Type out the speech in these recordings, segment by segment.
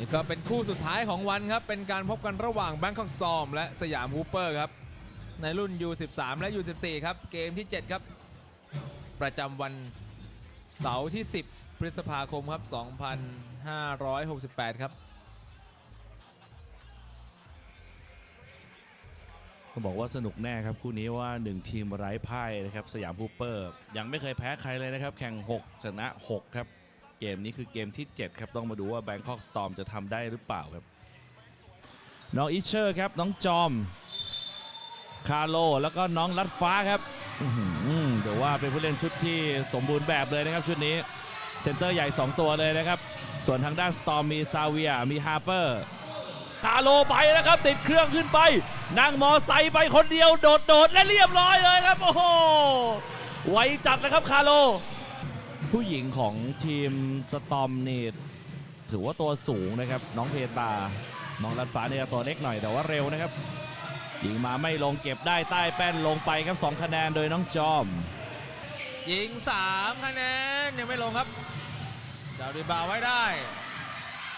นี่ก็เป็นคู่สุดท้ายของวันครับ เป็นการพบกันระหว่างแบงคอกซอม และสยามฮูเปอร์ครับ ในรุ่น U13 และ U14 ครับ เกมที่ 7 ครับ ประจำวันเสาร์ที่ 10 พฤษภาคมครับ 2568 ครับเขาบอกว่าสนุกแน่ครับ คู่นี้ว่า 1 ทีมไร้พ่ายนะครับ สยามฮูเปอร์ ยังไม่เคยแพ้ใครเลยนะครับ แข่ง 6 ชนะ 6 ครับ เกมนี้คือเกมที่ 7 ครับต้องมาดูว่า Bangkok Storm จะทำได้หรือเปล่าครับ น้องอิชเชอร์ครับน้องจอม คาร์โล แล้วก็น้องลัดฟ้าครับเดี๋ยวว่าเป็นผู้เล่นชุดที่สมบูรณ์แบบเลยนะครับชุดนี้ เซนเตอร์ใหญ่ 2 ตัวเลยนะครับ ส่วนทางด้านสตอมมีซาเวียมีฮาร์เปอร์คาร์โลไปนะครับ ติดเครื่องขึ้นไป นั่งมอไซค์ไปคนเดียวโดดโดดและเรียบร้อยเลยครับ โอ้โหไวจัดนะครับคาร์โล ผู้หญิงของทีมสตอมนี่ถือว่าตัวสูงนะครับ น้องเพตา น้องรัดฟ้าเนี่ยตัวเล็กหน่อยแต่ว่าเร็วนะครับยิงมาไม่ลงเก็บได้ใต้แป้นลงไปครับ 2 คะแนนโดยน้องจอม ยิง 3 คะแนนยังไม่ลงครับดาวดีบาไว้ได้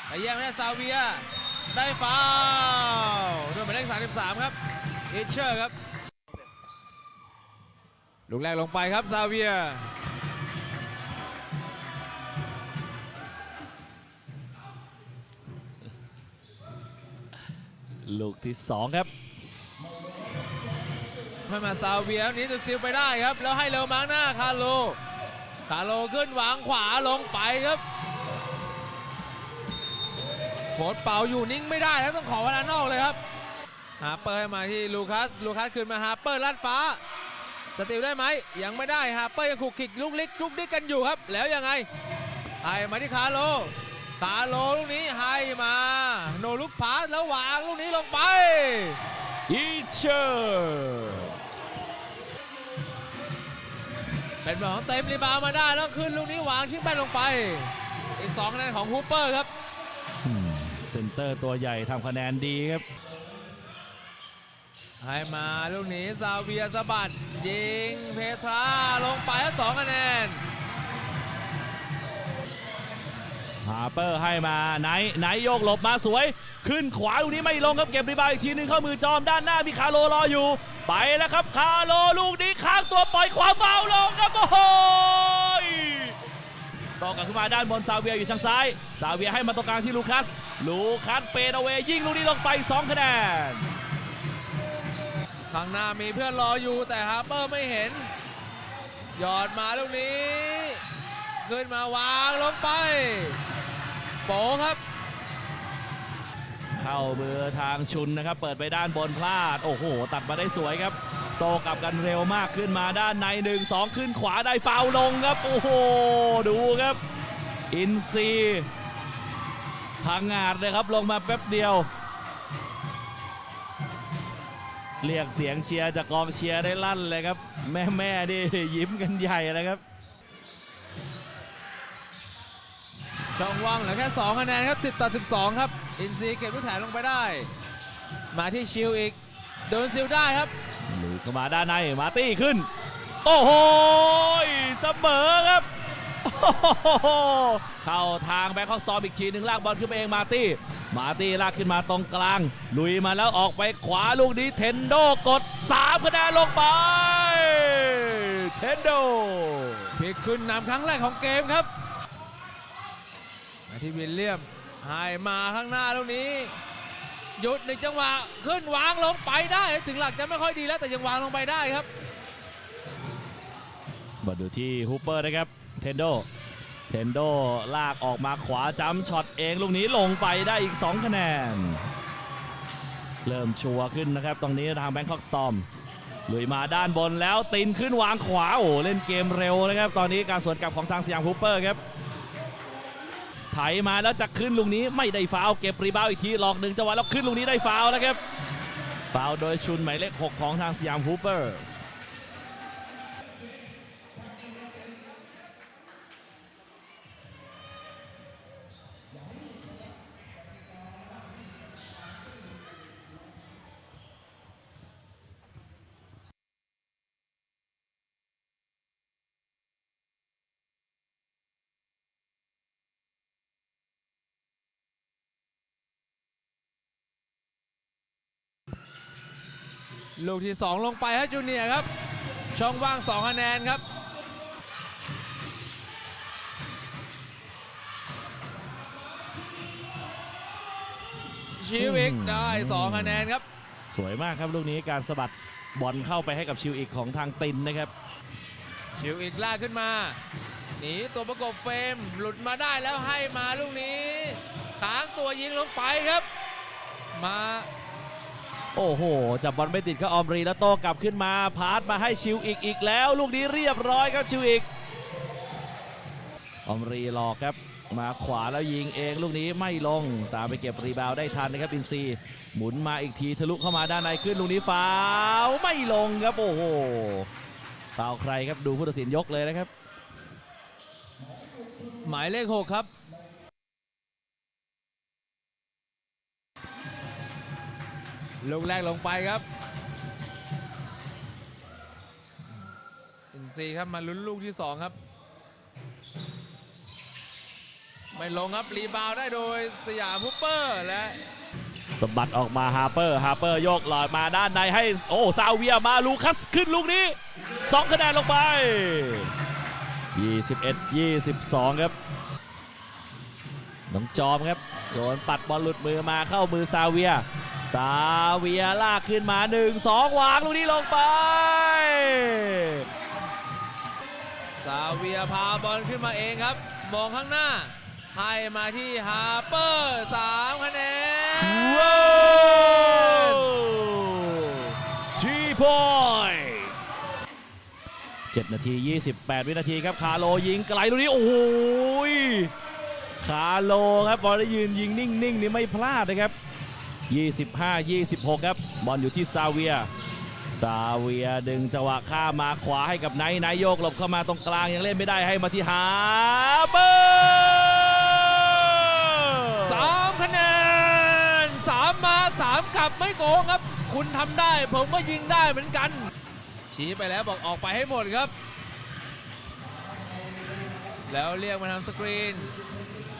แต่แย่งไม่ได้ซาเวีย ได้ฟาวล์ด้วยหมายเลข33 ครับอิเชอร์ครับ ลูกแรกลงไปครับซาเวีย ลูกที่ 2 ครับให้มาซาเวียนี้จะซิลไปได้ครับ แล้วให้เร็วมาร์กหน้าคาร์โล คาโลขึ้นวางขวาลงไปครับโคดเป่าอยู่นิ่งไม่ได้แล้วต้องขอเวลานอกเลยครับฮาร์เปอร์ให้มาที่ลูคัส ลูคัสขึ้นมาฮาร์เปอร์ลัดฟ้า สติลได้ไหมยังไม่ได้ฮาร์เปอร์ยังขุกขิกลุกลิกลุกดิกกันอยู่ครับ แล้วยังไงให้มาที่คาร์โล คาโลลูกนี้ให้มา โนลุกพาสแล้ววางลูกนี้ลงไปอีเชอร์เป็นบอลของเต็มรีบาวด์มาได้แล้วขึ้นลูกนี้วางชิ้นแป้นลงไป อีก2คะแนนของฮูเปอร์ครับเซนเตอร์ตัวใหญ่ทำคะแนนดีครับให้มาลูกนี้ซาเวียสะบัดยิงเพทราลงไปแล้ว2คะแนน ฮาเปอร์ให้มาไนท์ไนท์โยกหลบมาสวย ขึ้นขวาลูกนี้ไม่ลงครับเก็บรีบาวด์อีกทีหนึงเข้ามือจอมด้านหน้ามีคาร์โลรออยู่ ไปแล้วครับคาร์โลลูกนี้ข้างตัวปล่อยขวาเบาลงครับโอ้โหต่อกลับขึ้นมาด้านบนซาเวียอยู่ทางซ้าย ซาเวียให้มาตรงกลางที่ลูคัส ลูคัสเฟดเอาเวยิงลูกนี้ลงไป 2 คะแนนข้างหน้ามีเพื่อนรออยู่แต่ฮาเปอร์ไม่เห็น หยอดมาลูกนี้ ขึ้นมาวางลงไป โป๋ครับ เข้าเบอทางชุนนะครับ เปิดไปด้านบนพลาด โอ้โห ตัดมาได้สวยครับ โตกลับกันเร็วมากขึ้นมาด้านในหนึ่งสองขึ้นขวาได้ฟาวล์ลงครับ โอ้โห ดูครับ อินซีพังงาดเลยครับลงมาแป๊บเดียว เรียกเสียงเชียร์จากกองเชียร์ได้ลั่นเลยครับ แม่แม่ๆนี่ยิ้มกันใหญ่เลยครับ ช่องว่างเหลือแค่2คะแนนครับ 10 ต่อ 12 ครับ อินซีเก็บลูกแถมลงไปได้ มาที่ชิลอีก โดนซิลได้ครับหลุดเข้ามาด้านในมาร์ตี้ขึ้น โอ้โหเสมอครับโอ้โหเข้าทางแบงคอกสตอมอีกทีหนึ่งลากบอลขึ้นไปเองมาร์ตี้ มาร์ตี้ลากขึ้นมาตรงกลาง ลุยมาแล้วออกไปขวาลูกนี้เทนโดกด3คะแนนลงไป เทนโดพลิกขึ้นนำครั้งแรกของเกมครับมา ที่วิลเลียมให้มาข้างหน้าลูกนี้ หยุดหนึ่งจังหวะขึ้นวางลงไปได้ ถึงหลักจะไม่ค่อยดีแล้วแต่ยังวางลงไปได้ครับมาดูที่ฮูเปอร์นะครับเทนโดเทนโดลากออกมาขวาจ้ำช็อตเองลูกนี้ลงไปได้อีก 2 คะแนน เริ่มชัวร์ขึ้นนะครับ ตรงนี้ทางแบงคอกสตอมลุยมาด้านบนแล้วตินขึ้นวางขวาโอ้เล่นเกมเร็วนะครับ ตอนนี้การสวนกลับของทางสยามฮูเปอร์ครับ ไถมาแล้วจะขึ้นลูกนี้ไม่ได้ฟาวเก็บรีบาวอีกทีหลอกหนึ่งจังหวะแล้วขึ้นลูกนี้ได้ฟาวล์นะครับฟาวโดยชุนหมายเลข 6 ของทางสยามฮูเปอร์ ลูกที่ 2 ลงไปฮะจูเนียร์ครับ ช่องว่าง2คะแนนครับ ชิวิกได้ 2 คะแนนครับ สวยมากครับลูกนี้การสะบัดบอลเข้าไปให้กับชิวอีกของทางตินนะครับ ชิวอีกลากขึ้นมาหนีตัวประกบเฟรมหลุดมาได้แล้วให้มาลูกนี้ค้างตัวยิงลงไปครับ มา โอ้โห จับบอลไม่ติดก็ออมรีแล้วโตกลับขึ้นมาพาสมาให้ชิวอีกอีกแล้ว ลูกนี้เรียบร้อยครับชิวอีก ออมรีหลอกครับ มาขวาแล้วยิงเองลูกนี้ไม่ลง ตามไปเก็บรีบาวได้ทันนะครับอินซีหมุนมาอีกทีทะลุเข้ามาด้านในขึ้นลูกนี้ฟาวไม่ลงครับโอ้โหฟาวใครครับดูผู้ตัดสินยกเลยนะครับ หมายเลข 6 ครับ ลูกแรกลงไปครับ อินซีครับมาลุ้นลูกที่ 2 ครับ ไม่ลงครับรีบาวได้โดยสยามพุปเปอร์และสะบัดออกมาฮาร์เปอร์ฮาร์เปอร์โยกหลอดมาด้านในให้โอ้ซาเวียมาลูคัสขึ้นลูกนี้ 2 คะแนนลงไป 21 22 ครับน้องจอมครับโดนปัดบอลหลุดมือมาเข้ามือซาเวีย ซาเวียลากขึ้นมา 1 2 วางลูกนี้ลงไป ซาเวียพาบอลขึ้นมาเองครับ มองข้างหน้าให้มาที่ฮาร์เปอร์3คะแนนทีพอย7นาที 28 วินาทีครับ คาโลยิงไกลลูกนี้ โอ้โหยคาโลครับบอลได้ยืนยิงนิ่งๆนี่ไม่พลาดนะครับ 25 26 ครับ บอลอยู่ที่ซาเวีย ซาเวียดึงจังหวะข้ามาขวาให้กับไนท์ไนท์โยกหลบเข้ามาตรงกลางยังเล่นไม่ได้ให้มาที่ฮาเปอร์สามคะแนนสามมาสามกลับไม่โกงครับ คุณทำได้ผมก็ยิงได้เหมือนกัน ชี้ไปแล้วบอกออกไปให้หมดครับ แล้วเรียกมาทำสกรีน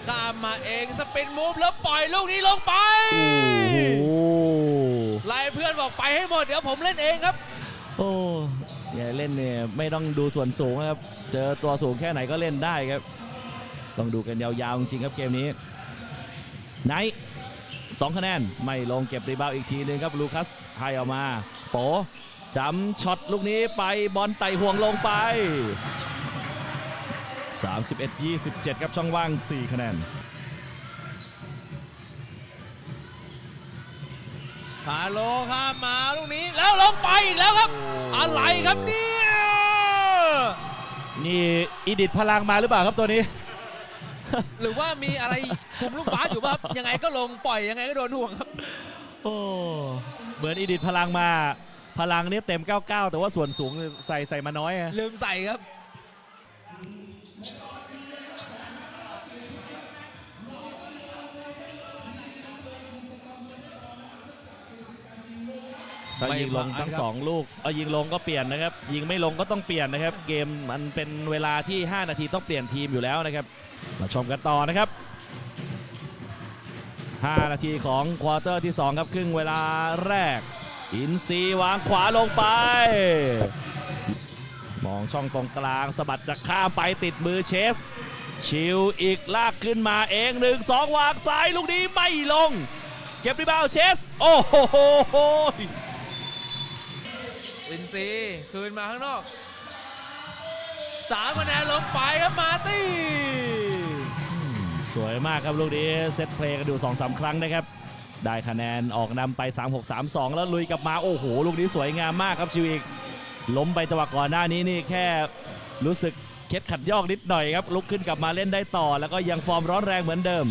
ข้ามมาเองสปินมูฟแล้วปล่อยลูกนี้ลงไปโอ้โหไล่เพื่อนบอกไปให้หมดเดี๋ยวผมเล่นเองครับ โอ้อย่าเล่นเนี่ยไม่ต้องดูส่วนสูงนะครับ เจอตัวสูงแค่ไหนก็เล่นได้ครับ ต้องดูกันยาวๆจริงๆครับเกมนี้ไนท์สองคะแนน ไม่ลงเก็บรีบาวด์อีกทีหนึงครับ ลูคัสให้ออกมา โปจำช็อตลูกนี้ไปบอลไต่ห่วงลงไป 31-27 ครับช่องว่าง 4 คะแนนพาโลข้ามมาลูกนี้แล้วลงไปอีกแล้วครับ อะไรครับเนี่ยนี่อีดิทพลังมาหรือเปล่าครับตัวนี้ หรือว่ามีอะไรคุมลูกบาสอยู่ป่ะครับยังไงก็ลงปล่อยยังไงก็โดนห่วงครับโอ้เหมือนอีดิทพลังมา พลังเนี่ยเต็ม 99 แต่ว่าส่วนสูงใส่ใส่มาน้อยอะลืมใส่ครับ ถ้ายิงลงทั้งสองลูกเอายิงลงก็เปลี่ยนนะครับ ยิงไม่ลงก็ต้องเปลี่ยนนะครับ เกมมันเป็นเวลาที่ 5 นาทีต้องเปลี่ยนทีมอยู่แล้วนะครับ มาชมกันต่อนะครับ 5 นาทีของควอเตอร์ที่ 2 ครับ ครึ่งเวลาแรก อินซีวางขวาลงไป มองช่องตรงกลางสะบัดจะข้ามไปติดมือเชส ชิวอีกลากขึ้นมาเองหนึ่งสองวางซ้ายลูกนี้ไม่ลง เก็บรีบาวด์เชส โอ้โห อินซีคืนมาข้างนอกสามคะแนนลงไปครับมาตี้สวยมากครับลูกนี้เซตเพลย์กันดู2อสาครั้งนะครับ ได้คะแนนออกนำไป 3-6 3-2 แล้วลุยกลับมาโอ้โห ลูกนี้สวยงามมากครับชิวอีก ล้มไปจังหวะก่อนหน้านี้นี่แค่รู้สึกเคล็ดขัดยอกนิดหน่อยครับ ลุกขึ้นกลับมาเล่นได้ต่อ แล้วก็ยังฟอร์มร้อนแรงเหมือนเดิม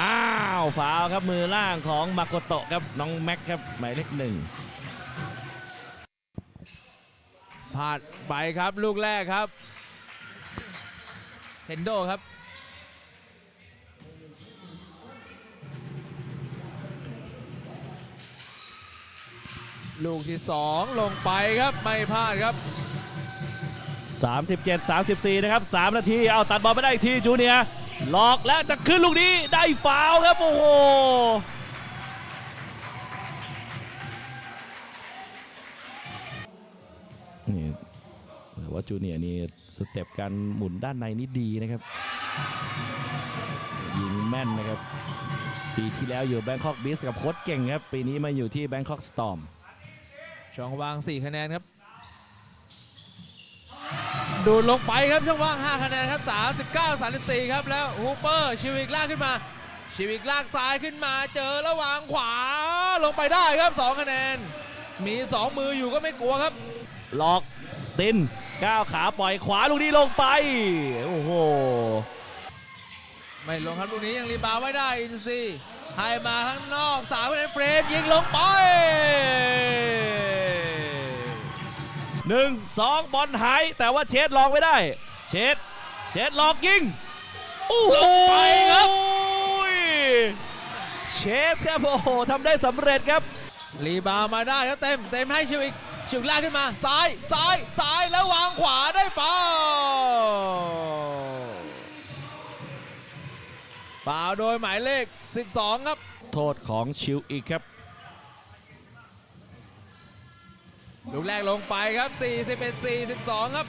อ้าวฟาวครับมือล่างของมาโกโตะครับน้องแม็กครับหมายเลขหนึ่ง พลาดไปครับลูกแรกครับเทนโดครับลูกที่ 2 ลงไปครับไม่พลาดครับ 37 34 นะครับ 3 นาที เอาตัดบอลไม่ได้อีกที จูเนียหลอกและจะขึ้นลูกนี้ได้ฟาวครับ โอ้โห นี่แต่ว่าจูเนียร์นี่สเต็ปการหมุนด้านในนี่ดีนะครับ ยิงแม่นนะครับ ปีที่แล้วอยู่แบงคอกบิสกับโค้ชเก่งครับ ปีนี้มาอยู่ที่แบงคอกสตอมช่องว่าง 4 คะแนนครับ ดูลงไปครับช่องว่าง 5 คะแนนครับ 39 34 ครับแล้วฮูเปอร์ชิวิกลากขึ้นมา ชิวิกลากซ้ายขึ้นมาเจอระหว่างขวาลงไปได้ครับ 2 คะแนน มี 2 มืออยู่ก็ไม่กลัวครับ ลอกตินก้าวขาปล่อยขวาลูกนี้ลงไป โอ้โห ไม่ลงครับลูกนี้ยังรีบาวด์ไม่ได้อินซีให้มาข้างนอกสามคะแนนเฟรมยิงลงไปหนึ่งสองบอลหายแต่ว่าเชดลองไม่ได้ เชดเชดหลอกยิงโอ้โหไปครับเชดครับโอ้โหทำได้สำเร็จครับ รีบาวด์มาได้ครับเต็มเต็มให้ชิวิก ชิวิกลากขึ้นมาซ้ายซ้ายซ้ายแล้ววางขวาได้ฟาวล์ฟาวล์โดยหมายเลข 12 ครับ โทษของชิวอีกครับลูกแรกลงไปครับ 41 42 ครับ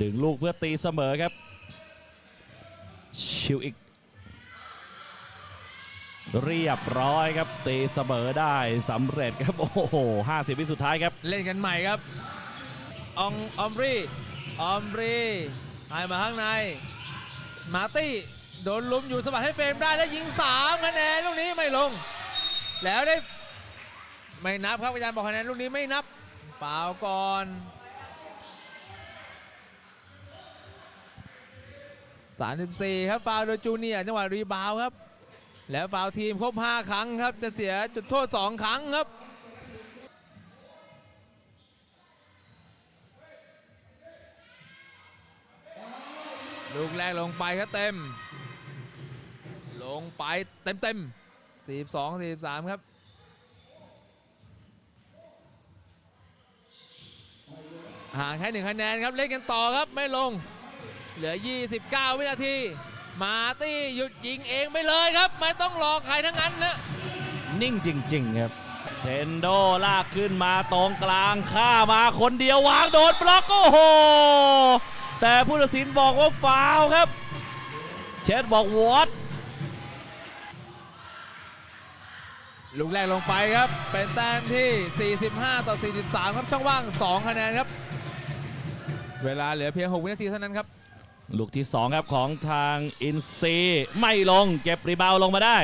ดึงลูกเพื่อตีเสมอครับ ชิวอีก เรียบร้อยครับตีเสมอได้สำเร็จครับ โอ้โห50 วิสุดท้ายครับ เล่นกันใหม่ครับ อองออมรีออมรีให้มาข้างใน มาตี้โดนลุมอยู่สะบัดให้เฟรมได้แล้วยิง3คะแนนลูกนี้ไม่ลง แล้วได้ ไม่นับครับอาจารย์บอกคะแนนลูกนี้ไม่นับเปล่าก่อน34ครับฟาวโดยจูเนียจังหวะรีบาวครับ แล้วฟาวทีมครบ 5 ครั้งครับ จะเสียจุดโทษ 2 ครั้งครับ ลูกแรกลงไปครับเต็ม ลงไปเต็มเต็ม42 43 ครับห่างแค่หนึ่งคะแนนครับ เล่นกันต่อครับไม่ลง เหลือ 29 วินาที มาร์ตี้หยุดยิงเองไปเลยครับ ไม่ต้องรอใครทั้งนั้นนะนิ่งจริง ๆ ครับเทนโดลากขึ้นมาตรงกลางข้ามาคนเดียววางโดนบล็อกโอ้โห แต่ผู้ตัดสินบอกว่าฟาวล์ครับ เชดบอกวอตลูกแรกลงไปครับ เป็นแต้มที่ 45 ต่อ 43 ครับช่องว่าง 2 คะแนนครับ เวลาเหลือเพียง 6 วินาทีเท่านั้นครับ ลูกที่ 2 ครับของทางอินซี ไม่ลงเก็บรีบาวด์ลงมาได้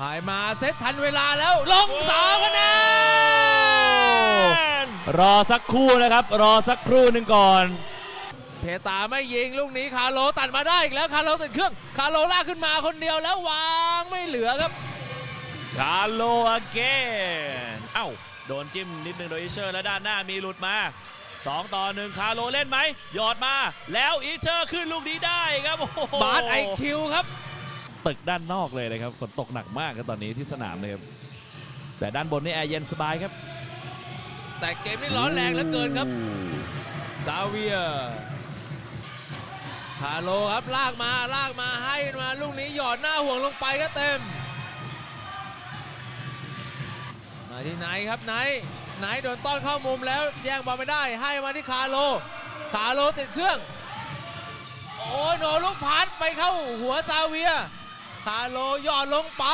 หายมาเซตทันเวลาแล้ว ลง3คะแนนรอสักครู่นะครับ รอสักครู่หนึ่งก่อน เพตาไม่ยิงลูกนี้คาร์โลตัดมาได้อีกแล้วคาร์โลติดเครื่องคาร์โลลากขึ้นมาคนเดียวแล้ววางไม่เหลือครับคาร์โลอเกนเอ้าโดนจิ้มนิดนึงโดยอีเชอร์แล้วด้านหน้ามีหลุดมา 2 ต่อหนึ่งคาร์โลเล่นไหม หยอดมา แล้วอีเชอร์ขึ้นลูกนี้ได้ครับโอ้โหบาสไอคิวครับ ตึกด้านนอกเลยนะครับฝนตกหนักมากครับตอนนี้ที่สนามเลยครับแต่ด้านบนนี่แอร์เย็นสบายครับ แต่เกมนี้ร้อนแรงเหลือเกินครับซาเวียร์คาร์โลครับลากมาลากมาให้มาลูกนี้หยอดหน้าห่วงลงไปก็เต็ม มาที่ไหนครับไหน ไหนโดนต้อนเข้ามุมแล้วแย่งบอลไม่ได้ ให้มาที่คาร์โล คาร์โลติดเครื่อง โอ้โหนลูกพัดไปเข้าหัวซาเวียร์คาร์โลหยอดลงไป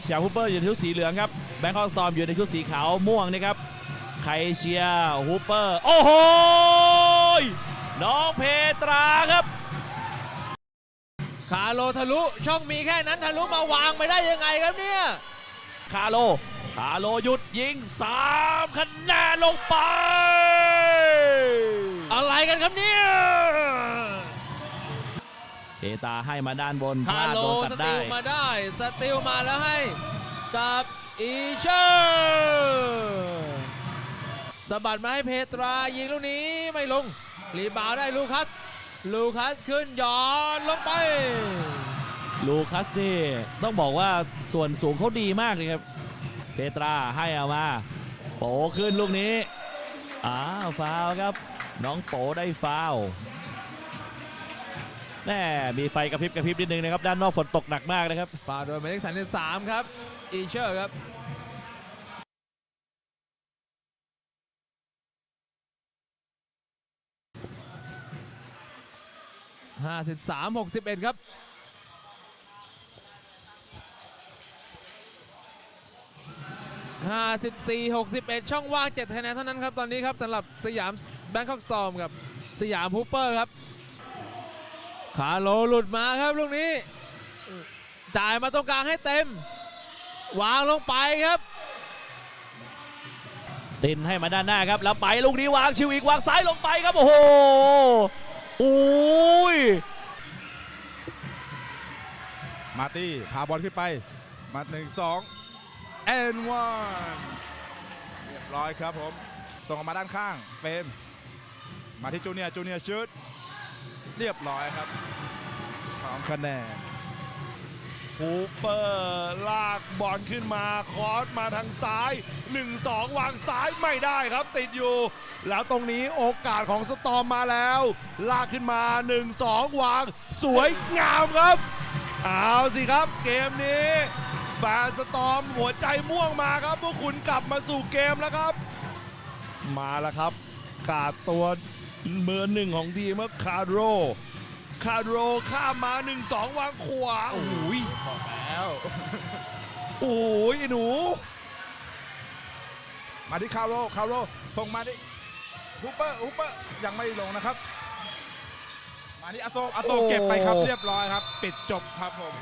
เชียร์ฮูเปอร์อยู่ในชุดสีเหลืองครับแบงคอกสตอมอยู่ในชุดสีขาวม่วงนะครับใครเชียร์ฮูเปอร์โอ้โหยน้องเพตราครับคาร์โลทะลุช่องมีแค่นั้นทะลุมาวางไปได้ยังไงครับเนี่ย คาโล คาโลหยุดยิง3คะแนนลงไป อะไรกันครับเนี่ยเพตาให้มาด้านบนพคาลาดโลโดนตัสดติได้ ลมาได้ สติลมาแล้วให้กับอีเชอร์สะบัดมาให้เพตรายิงลูกนี้ไม่ลงรีบาวด์ได้ลูคัส ลูคัสขึ้นย้อนลงไป ลูคัสนี่ต้องบอกว่าส่วนสูงเขาดีมากเลยครับ เพตราให้เอามา โปขึ้นลูกนี้อ้าวฟาวครับ น้องโปได้ฟาวแน่มีไฟกระพริบกระพริบนิดนึงนะครับ ด้านนอกฝนตกหนักมากนะครับฟาวโดยหมายเลข33 ครับ อีเชอร์ครับ53 61ครับ 54 61 ช่องว่าง7คะแนนเท่านั้นครับ ตอนนี้ครับสำหรับสยามแบงคอกซอมกับสยามฮูเปอร์ครับคาโลหลุดมาครับลูกนี้ จ่ายมาตรงกลางให้เต็ม วางลงไปครับ ตินให้มาด้านหน้าครับ แล้วไปลูกนี้วางชิวอีกวางซ้ายลงไปครับ โอ้โหโอ้ยมาร์ตี้พาบอลขึ้นไปมาหนึ่งสอง แอนวันเรียบร้อยครับผม ส่งออกมาด้านข้างเฟรมมาที่จูเนียร์จูเนียร์ชุดเรียบร้อยครับสองคะแนนฮูเปอร์ลากบอลขึ้นมาคอสมาทางซ้าย 1-2 วางซ้ายไม่ได้ครับติดอยู่ แล้วตรงนี้โอกาสของสตอมมาแล้ว ลากขึ้นมา 1-2 วาง สวยงามครับ เอาสิครับเกมนี้ แฟนสตอมหัวใจม่วงมาครับ พวกคุณกลับมาสู่เกมแล้วครับ มาแล้วครับ กาดตัวเบอร์หนึ่งของทีมครับคาร์โร คาร์โรข้ามมา 1-2 วางขวาโอ้ยบอกแล้วโอ้ยหนู มาที่คาร์โรคาร์โรส่งมาที่ฮูเปอร์ฮูเปอร์ยังไม่ลงนะครับ มาที่อโศกอโศกเก็บไปครับเรียบร้อยครับ ปิดจบครับผม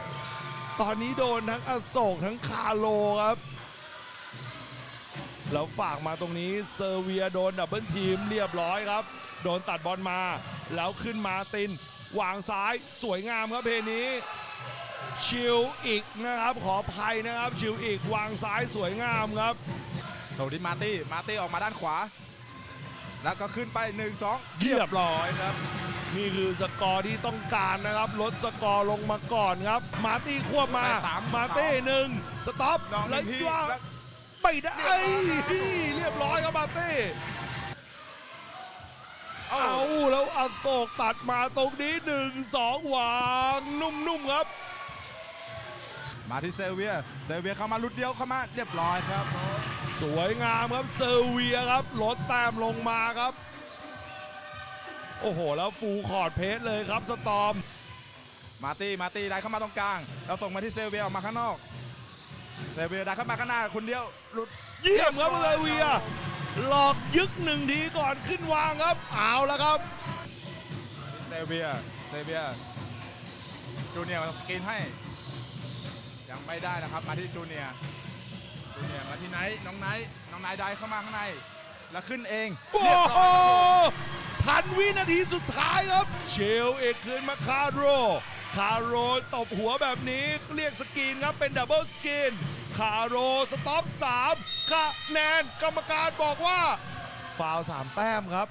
ตอนนี้โดนทั้งอโศกทั้งคาโลครับ แล้วฝากมาตรงนี้เซอร์เวียโดนดับเบิลทีมเรียบร้อยครับ โดนตัดบอลมา แล้วขึ้นมาตินวางซ้ายสวยงามครับเพลนี้ชิลอีกนะครับขออภัยนะครับ ชิลอีกวางซ้ายสวยงามครับโดนที่มาร์ตี้มาร์ตี้ออกมาด้านขวา แล้วก็ขึ้นไป 1 2เรียบร้อยครับ นี่คือสกอร์ที่ต้องการนะครับ ลดสกอร์ลงมาก่อนครับ มาร์ตี้ควบมาสามมาร์ตี้หนึ่งสต็อปน้องแล้วทีย่างแล้ว ไม่ได้เรียบร้อยครับมาร์ตี้เอา เอาแล้วอโศกตัดมาตรงนี้หนึ่งสองวางนุ่มๆครับ มาที่เซเวีย เซเวียเข้ามาลุดเดียวเข้ามาเรียบร้อยครับ สวยงามครับเซอร์เวียครับลดแต้มลงมาครับ โอ้โห แล้วฟูลคอร์ดเพสเลยครับสตอม มาร์ตี้มาร์ตี้ได้เข้ามาตรงกลางแล้วส่งมาที่เซเวียออกมาข้างนอก เซเวียได้เข้ามาข้างหน้าคนเดียวหลุดเยี่ยมครับเซอร์เวียหลอกยึกหนึ่งทีก่อนขึ้นวางครับเอาแล้วครับเซเวียเซเวียจูเนียร์มาสกรีนให้ ยังไม่ได้นะครับมาที่จูเนียร์จูเนียร์มาที่ไนท์น้องไนท์น้องไนท์ได้เข้ามาข้างใน แล้วขึ้นเองโอ้เรียบโหร้อย ทันวินาทีสุดท้ายครับ เชลเอกคืนมาคาโร คาโรตบหัวแบบนี้เรียกสกรีนครับเป็นดับเบิลสกรีนคาโรสต็อป3คะแนนกรรมการบอกว่า ฟาวสามแต้มครับ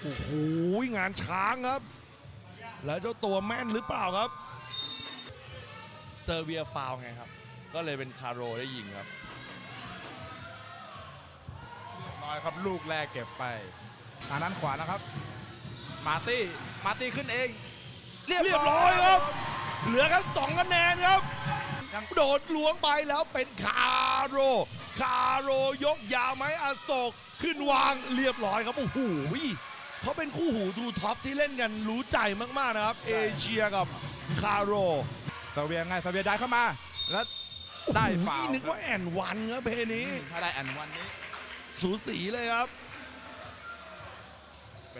โอ้โหงานช้างครับ แล้วเจ้าตัวแม่นหรือเปล่าครับ เซอร์เบียฟาวไงครับ ก็เลยเป็นคาโรได้ยิงครับน้อยครับลูกแรกเก็บไป ทางด้านขวานะครับ มาร์ตี้มาร์ตี้ขึ้นเอง เรียบร้อยครับ เหลือแค่สองคะแนนครับยังโดดล้วงไปแล้วเป็นคาโร คาโรยกยาวไหมอโศกขึ้นวางเรียบร้อยครับโอ้โหเขาเป็นคู่หูทูท็อปที่เล่นกันรู้ใจมากๆนะครับ เอเชียกับคาโรเซเวียไงเซเวียได้เข้ามาแล้วได้ฟาวโอ้โหล์นึกว่าแอนวันครับเพนี้ถ้าได้แอนวันนี้ สูสีเลยครับ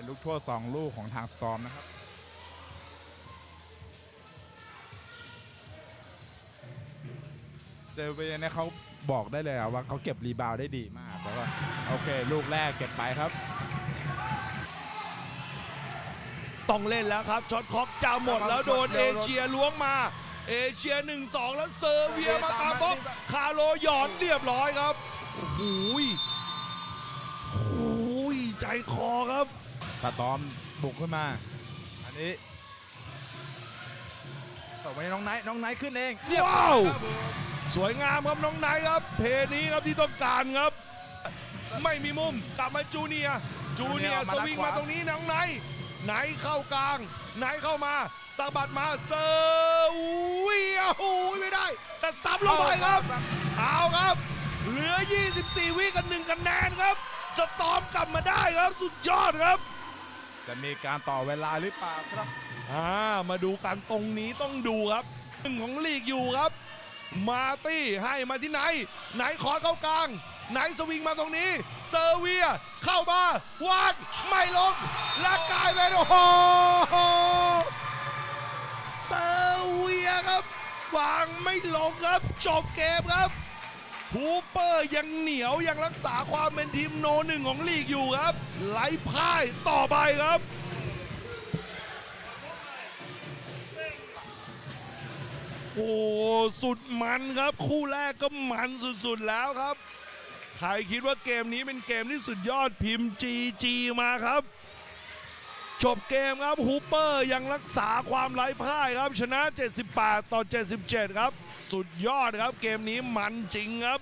เป็นลูกโทษ2ลูกของทางสตอมนะครับ เซเวียเนี่ยเขาบอกได้เลยว่าเขาเก็บรีบาวได้ดีมากแล้วก็โอเค ลูกแรกเก็บไปครับ ต้องเล่นแล้วครับช็อตคล็อกจะหมดแล้วโดนเอเชียล้วงมา เอเชีย 1-2 แล้วเซอร์เวียมาตามบล็อกคาโรหยอดเรียบร้อยครับโอ้โหยโอ้ยใจคอครับ สตอมบุกขึ้นมา อันนี้ส่งไปให้น้องไนท์น้องไนท์ขึ้นเองเรียบร้ว้าอวยครับผมสวยงามครับน้องไนท์ครับ เพนี้ครับที่ต้องการครับ ไม่มีมุมกลับมาจูเนียร์จูเนียร์สวิงมาตรงนี้น้องไนท์ไนท์เข้ากลาง ไหนเข้ามาสะบัดมาเซอร์เวียโอ้ยไม่ได้ แต่ซ้ำลงไปครับเอาครับ เหลือ 24 วิกันหนึ่งคะแนนครับ สตอมกลับมาได้ครับ สุดยอดครับ จะมีการต่อเวลาหรือเปล่าครับอ่ามาดูกันตรงนี้ต้องดูครับหนึ่งของลีกอยู่ครับ มาตี้ให้มาที่ไหน ไหนขอเข้ากลาง ไหนสวิงมาตรงนี้ เซอร์เวีย เข้ามาวางไม่ลงและกลายเป็นโอ้โหเซอร์เวียครับวางไม่ลงครับจบเกมครับ ฮูเปอร์ยังเหนียวยังรักษาความเป็นทีมโนหนึ่งของลีกอยู่ครับ ไล่พ่ายต่อไปครับ โอ้สุดมันครับ คู่แรกก็มันสุดๆแล้วครับ ใครคิดว่าเกมนี้เป็นเกมที่สุดยอดพิมพ์ GG มาครับจบเกมครับฮูเปอร์ยังรักษาความไร้พ่ายครับ ชนะ 78 ต่อ 77 ครับ สุดยอดครับ เกมนี้มันจริงครับ